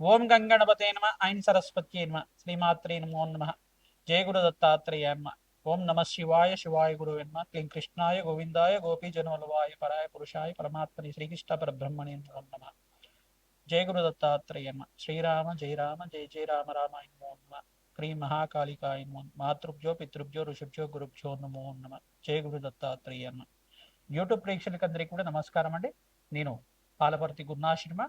ఓం గంగణపతే నమ. ఐన్ సరస్వత్యే నమ. శ్రీమాత్రే నమో నమ. జయ గురు దత్తాత్రేయ నమ. ఓం నమ శివాయ శివాయ గురు నమ. క్లీం కృష్ణాయ గోవిందాయ గోపీ జనవలవాయ పరాయ పురుషాయ పరమాత్మని శ్రీకృష్ణ పరబ్రహ్మణి నమో నమ. జయ గురు దత్తాత్రేయ నమ. శ్రీరామ జయ రామ జయ జయ రామ రామాయ నమో నమ. క్రీ మహాకాళికాయ నమో మాతృభ్యో పితృభ్యో ఋషుభ్యో గురుభ్యో నమో నమ. జయ గురు దత్తాత్రేయ నమ. యూట్యూబ్ ప్రేక్షకులందరికీ కూడా నమస్కారం అండి. నేను పాలపర్తి గురునాశ్రమ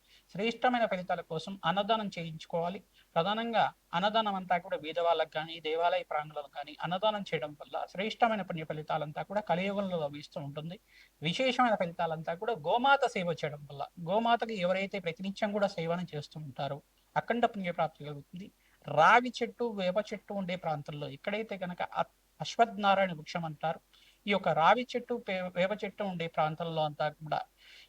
శ్రేష్టమైన ఫలితాల కోసం అన్నదానం చేయించుకోవాలి. ప్రధానంగా అన్నదానం అంతా కూడా బీదవాళ్ళకు కానీ దేవాలయ ప్రాంగణాలకు కానీ అన్నదానం చేయడం వల్ల శ్రేష్టమైన పుణ్య ఫలితాలంతా కూడా కలియుగంలో లభిస్తూ ఉంటుంది. విశేషమైన ఫలితాలంతా కూడా గోమాత సేవ చేయడం వల్ల గోమాతకి ఎవరైతే ప్రతినిత్యం కూడా సేవను చేస్తూ ఉంటారో అఖండ పుణ్యప్రాప్తి కలుగుతుంది. రావి చెట్టు వేప చెట్టు ఉండే ప్రాంతంలో ఎక్కడైతే కనుక అశ్వత్థనారాయణ వృక్షం అంటారు ఈ యొక్క రావి చెట్టు పే- వేప చెట్టు ఉండే ప్రాంతంలో అంతా కూడా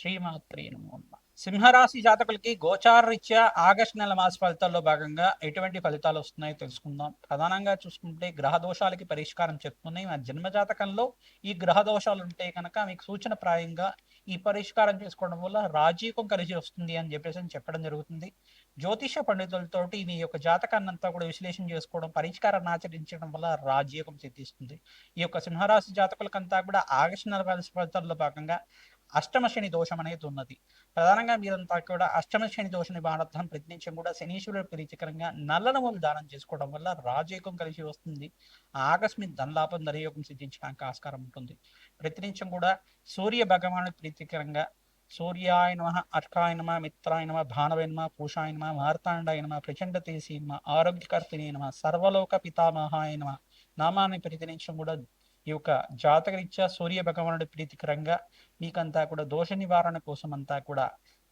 శ్రీమాత్రి నమో సింహరాశి జాతకులకి గోచారరీత్యా ఆగస్ట్ నెల మాస ఫలితాల్లో భాగంగా ఎటువంటి ఫలితాలు వస్తున్నాయో తెలుసుకుందాం. ప్రధానంగా చూసుకుంటే గ్రహ దోషాలకి పరిష్కారం చెప్తున్నాయి. మన జన్మ జాతకంలో ఈ గ్రహ దోషాలు ఉంటే కనుక మీకు సూచన ప్రాయంగా ఈ పరిష్కారం చేసుకోవడం వల్ల రాజీకం కలిసి వస్తుంది అని చెప్పేసి చెప్పడం జరుగుతుంది. జ్యోతిష పండితులతోటి మీ యొక్క జాతకాన్ని అంతా కూడా విశ్లేషణ చేసుకోవడం పరిష్కారాన్ని ఆచరించడం వల్ల రాజయోగం సిద్ధిస్తుంది. ఈ యొక్క సింహరాశి జాతకులకంతా కూడా ఆగస్ట్ నెల మాస ఫలితాల్లో భాగంగా అష్టమ శని దోషం అనేది ఉన్నది. ప్రధానంగా మీరంతా కూడా అష్టమ శని దోష నివారణార్థం ప్రతినిత్యం కూడా శనీశ్వరుడు ప్రీతికరంగా నల్ల నవ్వులు దానం చేసుకోవడం వల్ల రాజయోగం కలిసి వస్తుంది. ఆకస్మిక ధనలాభం ధనయోగం సిద్ధించడానికి ఆస్కారం ఉంటుంది. ప్రతినిత్యం కూడా సూర్య భగవాను ప్రీతికరంగా సూర్యాయ నమ అర్కాయ నమ మిత్రాయ నమ భానవే నమ పూషాయ నమ మార్తాండాయ నమ ప్రచండ తేసి నమ ఆరోగ్యకర్తిని నమ సర్వలోక పితామహాయ నమ నామాన్ని ప్రతినిత్యం కూడా ఈ యొక్క జాతకరీత్యా సూర్య భగవానుడి ప్రీతికరంగా మీకంతా కూడా దోష నివారణ కోసం అంతా కూడా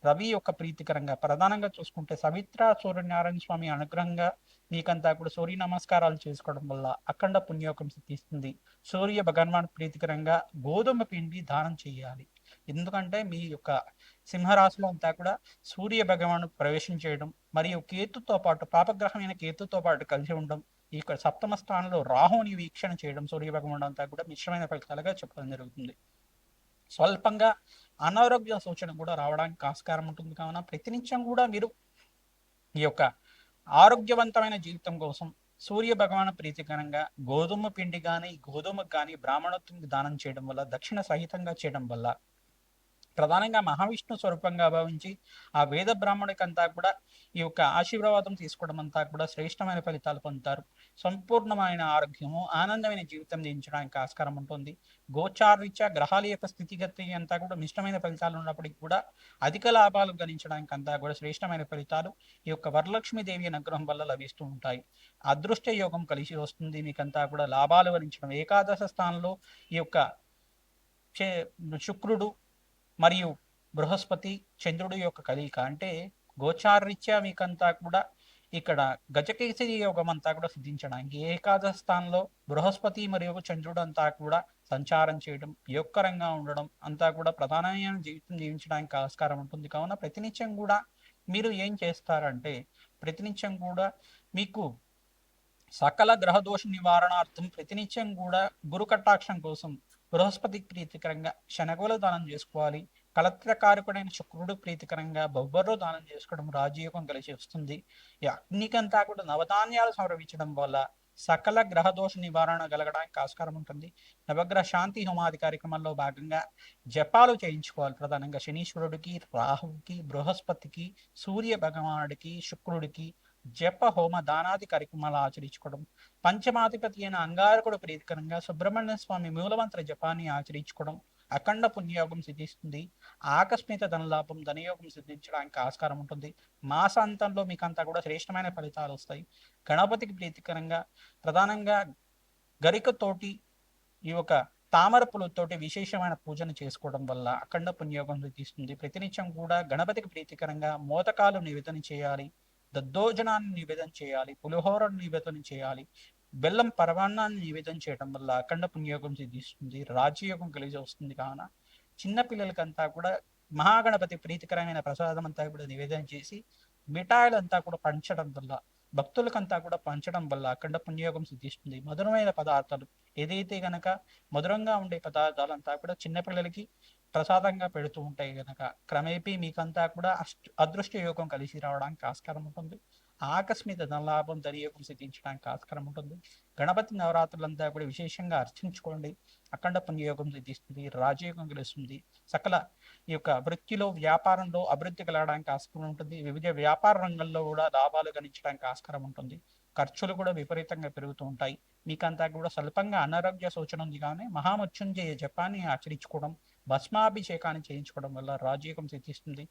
రవి యొక్క ప్రీతికరంగా ప్రధానంగా చూసుకుంటే సవిత్ర సూర్యనారాయణ స్వామి అనుగ్రహంగా మీకంతా కూడా సూర్య నమస్కారాలు చేసుకోవడం వల్ల అఖండ పుణ్యోగం సిద్ధిస్తుంది. సూర్య భగవాన్ ప్రీతికరంగా గోధుమ పిండి దానం చేయాలి. ఎందుకంటే మీ యొక్క సింహరాశిలో అంతా కూడా సూర్య భగవాను ప్రవేశం చేయడం మరియు కేతుతో పాటు పాపగ్రహమైన కేతుతో పాటు కలిసి ఉండడం ఈ సప్తమ స్థానంలో రాహుని వీక్షణ చేయడం సూర్య భగవానుడు అంతా కూడా మిశ్రమైన ఫలితాలుగా చెప్పడం జరుగుతుంది. స్వల్పంగా అనారోగ్య సూచన కూడా రావడానికి ఆస్కారం ఉంటుంది. కావున ప్రతినిత్యం కూడా మీరు ఈ యొక్క ఆరోగ్యవంతమైన జీవితం కోసం సూర్య భగవాన్ ప్రీతికరంగా గోధుమ పిండి కానీ గోధుమకు కానీ బ్రాహ్మణత్వం దానం చేయడం వల్ల దక్షిణ సహితంగా చేయడం వల్ల ప్రధానంగా మహావిష్ణు స్వరూపంగా భావించి ఆ వేద బ్రాహ్మణికంతా కూడా ఈ యొక్క ఆశీర్వాదం తీసుకోవడం అంతా కూడా శ్రేష్టమైన ఫలితాలు పొందుతారు. సంపూర్ణమైన ఆరోగ్యము ఆనందమైన జీవితం జీవించడానికి ఆస్కారం ఉంటుంది. గోచారీత్యా గ్రహాల యొక్క స్థితిగతి అంతా కూడా మిష్టమైన ఫలితాలు ఉన్నప్పటికీ కూడా అధిక లాభాలు గణించడానికి అంతా కూడా శ్రేష్టమైన ఫలితాలు ఈ యొక్క వరలక్ష్మీదేవి అనుగ్రహం వల్ల లభిస్తూ ఉంటాయి. అదృష్ట యోగం కలిసి వస్తుంది. మీకంతా కూడా లాభాలు గణించడం ఏకాదశ స్థానంలో ఈ యొక్క చే- శుక్రుడు మరియు బృహస్పతి చంద్రుడు యొక్క కలయిక అంటే గోచారరీత్యా మీకంతా కూడా ఇక్కడ గజకేసరి యోగం అంతా కూడా సిద్ధించడానికి ఏకాదశ స్థానంలో బృహస్పతి మరియు చంద్రుడు అంతా కూడా సంచారం చేయడం యోగకరంగా ఉండడం అంతా కూడా ప్రధానమైన జీవితం జీవించడానికి ఆస్కారం ఉంటుంది. కావున ప్రతినిత్యం కూడా మీరు ఏం చేస్తారంటే ప్రతినిత్యం కూడా మీకు సకల గ్రహదోష నివారణార్థం ప్రతినిత్యం కూడా గురు కటాక్షం కోసం బృహస్పతి ప్రీతికరంగా శనగలు దానం చేసుకోవాలి. కలత్రకారకుడైన శుక్రుడు ప్రీతికరంగా బొబ్బర్రు దానం చేసుకోవడం రాజయోగం కలిసి వస్తుంది. ఈ అగ్నికంతా కూడా నవధాన్యాలు సమర్పించడం వల్ల సకల గ్రహదోష నివారణ కలగడానికి ఆస్కారం ఉంటుంది. నవగ్రహ శాంతి హోమాది కార్యక్రమంలో భాగంగా జపాలు చేయించుకోవాలి ప్రధానంగా. శనీశ్వరుడికి రాహువుకి బృహస్పతికి సూర్య భగవానుడికి శుక్రుడికి జప హోమ దానాది కార్యక్రమాలు ఆచరించుకోవడం. పంచమాధిపతి అయిన అంగారకుడు ప్రీతికరంగా సుబ్రహ్మణ్య స్వామి మూలమంత్ర జపాన్ని ఆచరించుకోవడం అఖండ పుణ్యయోగం సిద్ధిస్తుంది. ఆకస్మిక ధనలాభం ధనయోగం సిద్ధించడానికి ఆస్కారం ఉంటుంది. మాసాంతంలో మీకు అంతా కూడా శ్రేష్టమైన ఫలితాలు వస్తాయి. గణపతికి ప్రీతికరంగా ప్రధానంగా గరికతోటి ఈ యొక్క తామర పూలతోటి విశేషమైన పూజను చేసుకోవడం వల్ల అఖండ పుణ్యయోగం సిద్ధిస్తుంది. ప్రతినిత్యం కూడా గణపతికి ప్రీతికరంగా మోతకాలు నివేదన చేయాలి. దద్దోజనాన్ని నివేదన చేయాలి పులిహోరను నివేదన చేయాలి బెల్లం పరమాన్నాన్ని నివేదన చేయడం వల్ల అఖండ పుణ్యయోగం సిద్ధిస్తుంది రాజయోగం కలిసి వస్తుంది కావున చిన్న పిల్లలకంతా కూడా మహాగణపతి ప్రీతికరమైన ప్రసాదం అంతా కూడా నివేదన చేసి మిఠాయిలంతా కూడా పంచడం వల్ల భక్తులకంతా కూడా పంచడం వల్ల అఖండ పుణ్యయోగం సిద్ధిస్తుంది. మధురమైన పదార్థాలు ఏదైతే గనక మధురంగా ఉండే పదార్థాలంతా కూడా చిన్నపిల్లలకి ప్రసాదంగా పెడుతూ ఉంటాయి గనక. క్రమేపీ మీకంతా కూడా అదృష్ట యోగం కలిసి రావడానికి ఆస్కారం ఉంటుంది. ఆకస్మిక ధనలాభం ధనయోగం సిద్ధించడానికి ఆస్కారం ఉంటుంది. గణపతి నవరాత్రులంతా కూడా విశేషంగా అర్చించుకోండి. అఖండ పుణ్యయోగం సిద్ధిస్తుంది రాజయోగం కలుస్తుంది సకల ఈ యొక్క వృత్తిలో వ్యాపారంలో అభివృద్ధి కలగడానికి ఆస్కారం ఉంటుంది. వివిధ వ్యాపార రంగంలో కూడా లాభాలు గణించడానికి ఆస్కారం ఉంటుంది. ఖర్చులు కూడా విపరీతంగా పెరుగుతూ ఉంటాయి. మీకంతా కూడా స్వల్పంగా అనారోగ్య సూచన ఉంది కానీ మహామృత్యుంజయ జపాన్ని ఆచరించుకోవడం భస్మాభిషేకాన్ని చేయించుకోవడం వల్ల రాజయోగం సిద్ధిస్తుంది.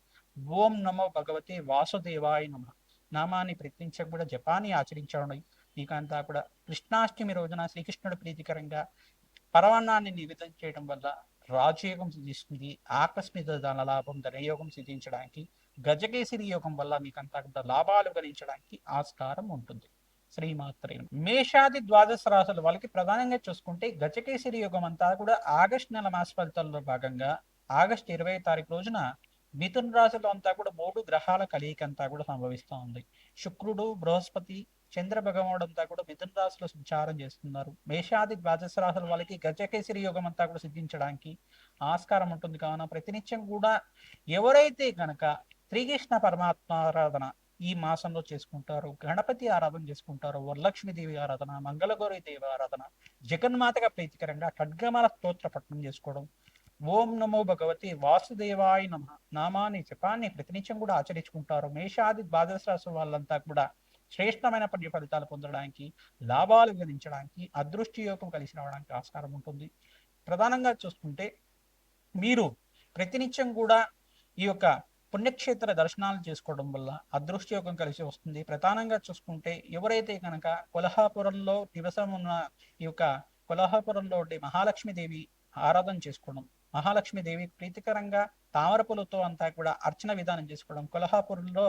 ఓం నమో భగవతే వాసుదేవాయ నమ. నామాన్ని ప్రయత్నించక కూడా జపాన్ని ఆచరించడం. మీకంతా కూడా కృష్ణాష్టమి రోజున శ్రీకృష్ణుడు ప్రీతికరంగా పరవన్నాన్ని నివేదన చేయడం వల్ల రాజయోగం సిద్ధిస్తుంది. ఆకస్మిక ధన లాభం ధనయోగం సిద్ధించడానికి గజకేసరి యోగం వల్ల మీకంతా కూడా లాభాలు గణించడానికి ఆస్కారం ఉంటుంది. శ్రీమాత్రే మేషాది ద్వాదశ రాశుల వాళ్ళకి ప్రధానంగా చూసుకుంటే గజకేసరి యుగం అంతా కూడా ఆగస్ట్ నెల మాస ఫలితాల్లో భాగంగా ఆగస్ట్ ఇరవై తారీఖు రోజున మిథున్ రాశిలో అంతా కూడా మూడు గ్రహాల కలయిక అంతా కూడా సంభవిస్తూ ఉంది. శుక్రుడు బృహస్పతి చంద్ర భగవానుడు అంతా కూడా మిథున్ రాశిలో సంచారం చేస్తున్నారు. మేషాది ద్వాదశ రాశుల వాళ్ళకి గజకేసరి యోగం అంతా కూడా సిద్ధించడానికి ఆస్కారం ఉంటుంది. కావున ప్రతినిత్యం కూడా ఎవరైతే గనక శ్రీకృష్ణ పరమాత్మారాధన ఈ మాసంలో చేసుకుంటారు గణపతి ఆరాధన చేసుకుంటారు వరలక్ష్మీదేవి ఆరాధన మంగళగౌరి దేవి ఆరాధన జగన్మాతగా ప్రీతికరంగా ఖడ్గమాల స్తోత్ర పఠనం చేసుకోవడం. ఓం నమో భగవతి వాసుదేవాయ నమ. నామాన్ని జపాన్ని ప్రతినిత్యం కూడా ఆచరించుకుంటారు. మేషాది ద్వాదశ రాశి వాళ్ళంతా కూడా శ్రేష్టమైన పుణ్య ఫలితాలు పొందడానికి లాభాలు గణించడానికి అదృష్టి యోగం కలిసి రావడానికి ఆస్కారం ఉంటుంది. ప్రధానంగా చూసుకుంటే మీరు ప్రతినిత్యం కూడా ఈ యొక్క పుణ్యక్షేత్ర దర్శనాలు చేసుకోవడం వల్ల అదృష్టయోగం కలిసి వస్తుంది. ప్రధానంగా చూసుకుంటే ఎవరైతే కనుక కొల్హాపురంలో నివసం ఉన్న ఈ యొక్క కొల్హాపురంలో ఉండే మహాలక్ష్మీదేవి ఆరాధన చేసుకోవడం మహాలక్ష్మీదేవి ప్రీతికరంగా తామరపులతో అంతా కూడా అర్చన విధానం చేసుకోవడం కొల్హాపురంలో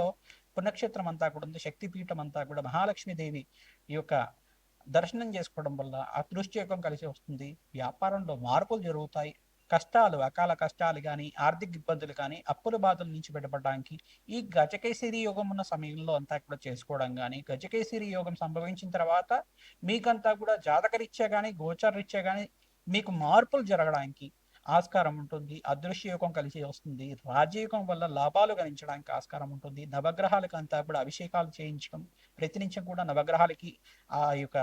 పుణ్యక్షేత్రం అంతా కూడా ఉంది శక్తిపీఠం అంతా కూడా మహాలక్ష్మీదేవి ఈ యొక్క దర్శనం చేసుకోవడం వల్ల అదృష్టయోగం కలిసి వస్తుంది. వ్యాపారంలో మార్పులు జరుగుతాయి. కష్టాలు అకాల కష్టాలు కానీ ఆర్థిక ఇబ్బందులు కానీ అప్పుల బాధల నుంచి బయటపడడానికి ఈ గజకేసరి యోగం ఉన్న సమయంలో అంతా కూడా చేసుకోవడం కానీ గజకేసరి యోగం సంభవించిన తర్వాత మీకంతా కూడా జాతకరీత్యా కానీ గోచరరీత్యా కానీ మీకు మార్పులు జరగడానికి ఆస్కారం ఉంటుంది. అదృశ్య యుగం కలిసి వస్తుంది. రాజయుగం వల్ల లాభాలు గణించడానికి ఆస్కారం ఉంటుంది. నవగ్రహాలకు అంతా కూడా అభిషేకాలు చేయించడం ప్రతినిత్యం కూడా నవగ్రహాలకి ఆ యొక్క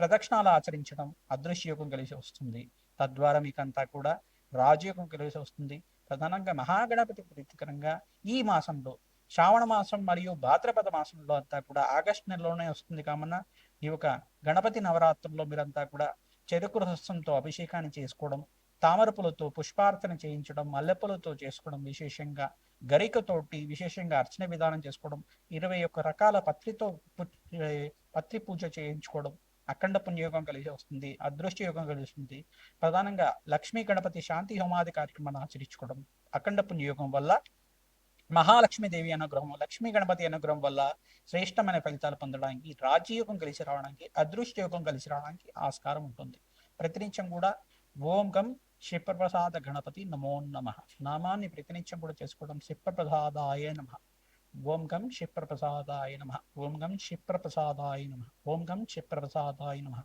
ప్రదక్షిణాలు ఆచరించడం అదృశ్య యుగం కలిసి వస్తుంది. తద్వారా మీకంతా కూడా రాజయోగం కలిసి వస్తుంది ప్రధానంగా మహాగణపతి ప్రీతికరంగా ఈ మాసంలో శ్రావణ మాసం మరియు భాద్రపద మాసంలో అంతా కూడా ఆగస్టు నెలలోనే వస్తుంది కావున ఈ యొక్క గణపతి నవరాత్రుల్లో మీరంతా కూడా చెరుకు రసంతో అభిషేకాన్ని చేసుకోవడం తామరపులతో పుష్పార్చన చేయించడం మల్లెపూలతో చేసుకోవడం విశేషంగా గరికతోటి విశేషంగా అర్చన విధానం చేసుకోవడం ఇరవై ఒక్క రకాల పత్రితో పత్రి పూజ చేయించుకోవడం అఖండ పుణ్యయోగం కలిసి వస్తుంది అదృష్ట యోగం కలుస్తుంది ప్రధానంగా లక్ష్మీ గణపతి శాంతి హోమాది కార్యక్రమాన్ని ఆచరించుకోవడం అఖండ పుణ్యయోగం వల్ల మహాలక్ష్మీదేవి అనుగ్రహం లక్ష్మీ గణపతి అనుగ్రహం వల్ల శ్రేష్టమైన ఫలితాలు పొందడానికి రాజయోగం కలిసి రావడానికి అదృష్ట యోగం కలిసి రావడానికి ఆస్కారం ఉంటుంది. ప్రతినిత్యం కూడా ఓం గం శిప్రప్రసాద గణపతి నమో నమ. నామాన్ని ప్రతినిత్యం కూడా చేసుకోవడం శివప్రసాదాయ నమ. ఓం గం క్షిప్రప్రసాదాయ నమ. ఓం గం క్షిప్రప్రసాదాయ నమ. ఓం గం క్షిప్రప్రసాదాయ నమ.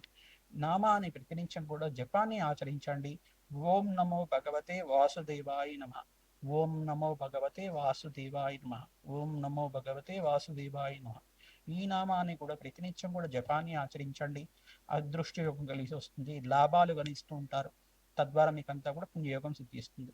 నామాన్ని ప్రతినిత్యం కూడా జపాన్ని ఆచరించండి. ఓం నమో భగవతే వాసుదేవాయ నమ. ఓం నమో భగవతే వాసుదేవాయ నమ. ఓం నమో భగవతే వాసుదేవాయ నమ. ఈ నామాన్ని కూడా ప్రతినిత్యం కూడా జపాన్ని ఆచరించండి. అదృష్ట యోగం కలిసి వస్తుంది. లాభాలు గణిస్తూ ఉంటారు. తద్వారా మీకంతా కూడా పుణ్యయోగం సిద్ధిస్తుంది.